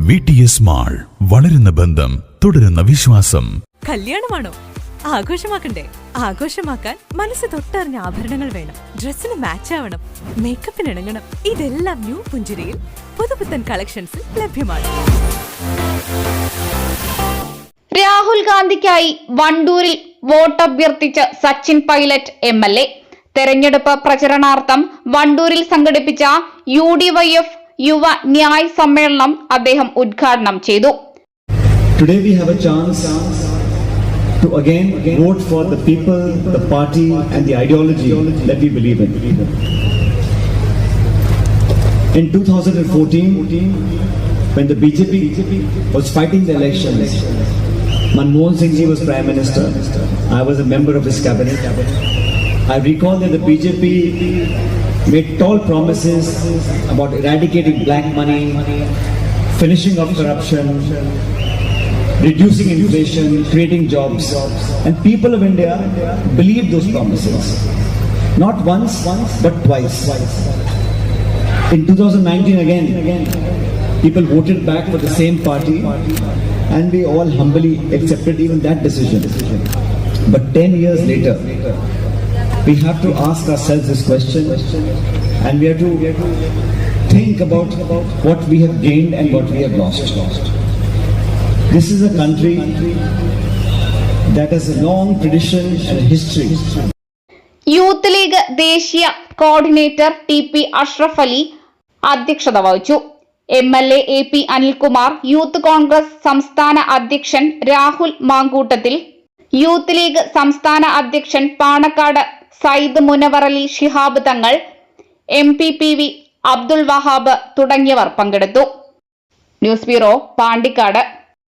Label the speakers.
Speaker 1: V T S mall വളരുന്ന ബന്ധം തുടരുന്ന വിശ്വാസം.
Speaker 2: കല്യാണമാണോ? ആഘോഷമാക്കണ്ടേ? ആഘോഷമാക്കാൻ മനസ്സ് തൊട്ടറിഞ്ഞ ആഭരണങ്ങൾ വേണം. ഡ്രസ്സിന് മാച്ച് ആവണം. മേക്കപ്പിന് ഇണങ്ങണം. ഇതെല്ലാം ന്യൂ പുഞ്ചിരിയിൽ പുതുപുത്തൻ കളക്ഷൻസിൽ ലഭ്യമാണ്.
Speaker 3: രാഹുൽ ഗാന്ധിക്കായി വണ്ടൂരിൽ വോട്ടഭ്യർത്ഥിച്ച Sachin Pilot M L A. തെരഞ്ഞെടുപ്പ് പ്രചരണാർത്ഥം വണ്ടൂരിൽ സംഘടിപ്പിച്ച U D Y F യുവ ന്യായ് സമ്മേളനം അദ്ദേഹം ഉദ്ഘാടനം ചെയ്തു
Speaker 4: Today we have a chance to again vote for the people, the party and the ideology that we believe in. In 2014, when the BJP was fighting the elections, Manmohan Singh ji was Prime Minister. I was a member of his cabinet. I recall that the BJP made tall promises about eradicating black money, finishing off corruption, reducing inflation, creating jobs. And people of India believed those promises. Not once, but twice. In 2019 again, people voted back for the same party and we all humbly accepted even that decision. But 10 years later, we have to ask ourselves this question and we have to think about what we have gained and what we have lost. This is a country that has a long tradition and history.
Speaker 3: Youth league ദേശീയ coordinator T P Ashraf Ali അധ്യക്ഷത വഹിച്ചു M L A A P Anilkumar youth Congress സംസ്ഥാന അധ്യക്ഷൻ Rahul Mamkootathil youth league സംസ്ഥാന അധ്യക്ഷൻ Panakkad Sayyid Munavvarali Shihab Thangal M P P V Abdul Wahab തുടങ്ങിയവർ പങ്കെടുത്തു. News bureau Pandikkad.